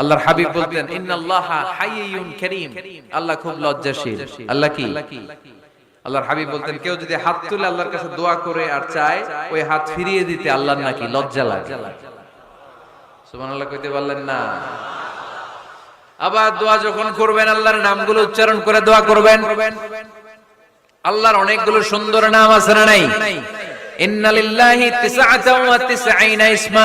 আল্লাহর হাবিব বলতেন, ইন্নাল্লাহা হাইয়ুন আল্লাহ খুব লজ্জাশীল। আল্লাহ কি? আল্লাহর হাবিব বলতেন, কেউ যদি হাত তুলে আল্লাহর কাছে দোয়া করে আর চায়, ওই হাত ফিরিয়ে দিতে আল্লাহর নাকি লজ্জা লাগে? সুবহানাল্লাহ কইতে না। আবার দোয়া যখন করবেন, আল্লাহর নামগুলো উচ্চারণ করে দোয়া করবেন। আল্লাহর অনেকগুলো সুন্দর নাম আছে না নাই? ইন্নালিল্লাহি তিসআতাও ওয়া তিসঈনা ইসমা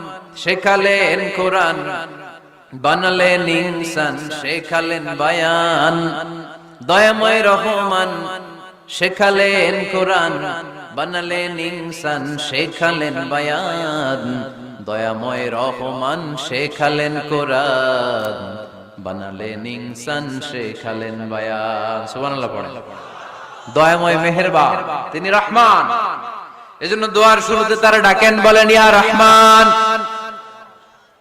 শেখালেন কোরআন, বানালেন ইনসান, শেখালেন বায়ান। দয়াময় রহমান, শেখালেন কোরআন, বানালেন ইনসান, শেখালেন বায়ান। দয়াময় রহমান, শেখালেন কোরআন, বানালেন ইনসান, শেখালেন বায়ান। সুবহানাল্লাহ পড়ে দয়াময় মেহেরবান, তিনি রহমান। এজন্য দোয়ার শুরুতে তারা ডাকেন, বলেন, ইয়া রহমান।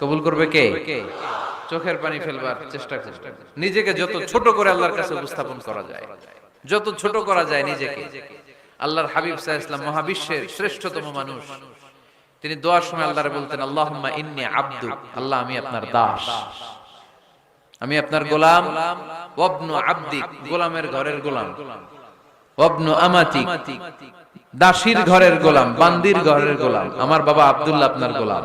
কবুল করবে কে? চোখের পানি ফেলবার চেষ্টা করবে। নিজেকে যত ছোট করে আল্লাহর কাছে উপস্থাপন করা যায়। যত ছোট করা যায় নিজেকে। আল্লাহর হাবিব সাহা ইসলাম মহাবিশ্বের শ্রেষ্ঠতম মানুষ। তিনি দোয়ার সময় আল্লাহরে বলতেন আল্লাহুম্মা ইন্নী আব্দু আল্লাহ আমি আপনার দাস। আমি আপনার গোলাম ওয়াবনু আব্দিক গোলামের ঘরের গোলাম। ওয়াবনু আমাতিক দাসীর ঘরের গোলাম বান্দির ঘরের গোলাম। আমার বাবা আব্দুল্লাহ আপনার গোলাম।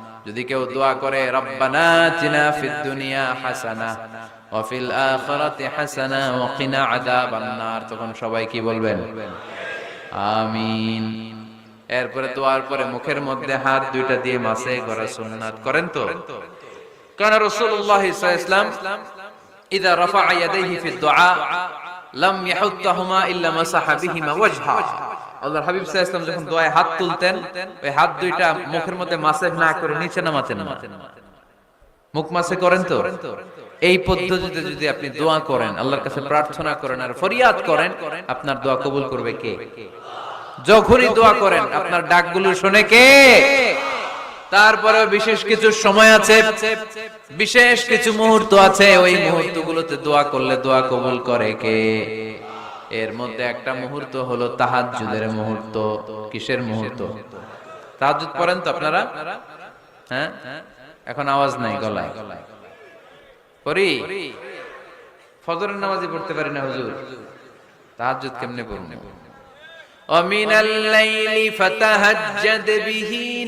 যদি কেউ দোয়া করে, রব্বানা দুনিয়া হাসানা হাসানা তখন সবাই কি বলবেন? আমিন। এরপরে দোয়ার পরে মুখের মধ্যে হাত দুইটা দিয়ে মাসে করা সুন্নাত করেন তো? কারণ রাসূলুল্লাহ সাল্লাল্লাহু আলাইহি ইদা রাফা ইয়াদাইহি দুআ, লাম ইয়াহুত্তাহুমা ইল্লা মাসাহা বিহিমা ওয়াজহা। আল্লাহর হাবিব যখন দোয়ায় হাত তুলতেন, ওই হাত দুইটা মুখের মধ্যে না করে নিচে নামাতেন মুখ মাসে করেন তো? এই পদ্ধতিতে যদি আপনি দোয়া করেন, আল্লাহর কাছে প্রার্থনা করেন আর ফরিয়াদ করেন, আপনার দোয়া কবুল করবে কে? যখনই দোয়া করেন, আপনার ডাকগুলো শুনে কে? তারপরে বিশেষ কিছু সময় আছে, বিশেষ কিছু মুহূর্ত আছে, ওই মুহূর্তগুলোতে দোয়া করলে দোয়া কবুল করে কে? এর মধ্যে একটা মুহূর্ত হলো তাহাজ্জুদের মুহূর্ত কিসের মুহূর্ত তাহাজ্জুদ পড়েন তো আপনারা হ্যাঁ এখন আওয়াজ নাই গলায় পড়ি ফজরের নামাজই পড়তে পারি না হুজুর তাহাজ্জুদ কেমনে পড়বো ومن الليل فتهجد به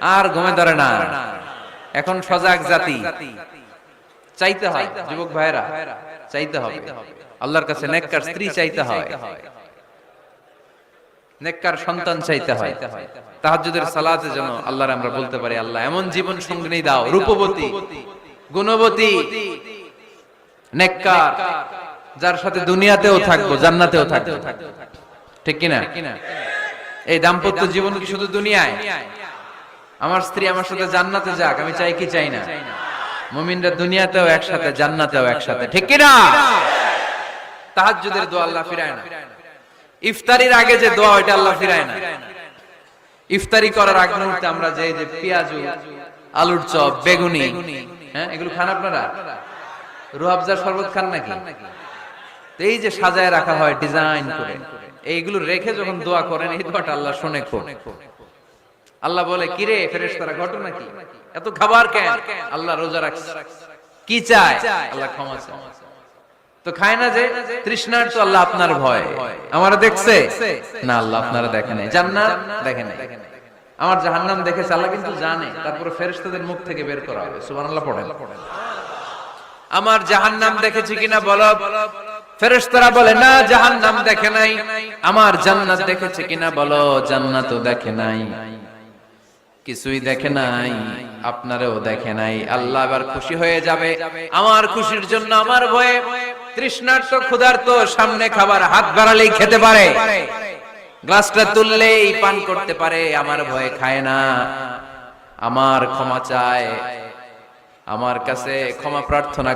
আর ঘুমে ধরে না। এখন সজাগ জাতি। চাইতে হয় যুবক ভাইরা চাইতে হবে। আল্লাহর কাছে নেককার স্ত্রী চাইতে হয়। নেককার সন্তান চাইতে হয়। তাহাজ্জুদের সালাতে যেন আল্লাহর আমরা বলতে পারি আল্লাহ এমন জীবন সঙ্গিনী দাও রূপবতী গুণবতী নেককার যার সাথে দুনিয়াতেও থাকব জান্নাতেও থাকব। ঠিক কিনা? এই দাম্পত্য জীবন কি শুধু দুনিয়ায়? আমার স্ত্রী আমার সাথে জান্নাতে যাক, আমি চাই কি চাই না? মুমিনরা দুনিয়াতেও একসাথে, জান্নাতেও একসাথে। ঠিক কিনা তাহাজ্জুদের দোয়া আল্লাহ ফিরায় না। ইফতারির আগে যে দোয়া, ওইটা আল্লাহ ফিরায় না। ইফতারি করার আগ মুহূর্তে আমরা যে যে পেঁয়াজু, আলুর চপ, বেগুনি হ্যাঁ এগুলো খান আপনারা? রুহাবজার শরবত খান নাকি? এই যে সাজায় রাখা হয়, ডিজাইন করে, এইগুলো রেখে যখন দোয়া করেন, এই দোয়াটা আল্লাহ শুনে খুব। আল্লাহ বলে কিরে ফেরেশতারা ঘটনা কি? এত খাবার কেন? আল্লাহ রোজা রাখছে। কি চায়? আল্লাহ ক্ষমা চায়। তো খায় না যে তৃষ্ণার তো আল্লাহ আপনার ভয়। আমার দেখছে? না আল্লাহ আপনারা দেখে নাই। জান্নাত দেখে নাই। আমার জাহান্নাম দেখেছে আল্লাহ কিন্তু জানে। তারপরে ফেরেশতাদের মুখ থেকে বের করা হবে। সুবহানাল্লাহ পড়েন। আমার জাহান্নাম দেখেছি কিনা বলো ফেরেশতারা বলে না জাহান্নাম দেখে নাই। আমার জান্নাত দেখেছে কিনা বলো জান্নাতও দেখে নাই। কিছুই দেখে নাই, আপনারও দেখে নাই। আল্লাহ আবার খুশি হয়ে যাবে। আমার খুশির জন্য আমার ভয়ে তৃষ্ণার্ত ক্ষুধার্ত সামনে খাবার হাত বাড়ালেই খেতে পারে। গ্লাসটা তুললেই পান করতে পারে, আমার ভয়ে খায় না। আমার ক্ষমা চায়। আমার কাছে ক্ষমা প্রার্থনা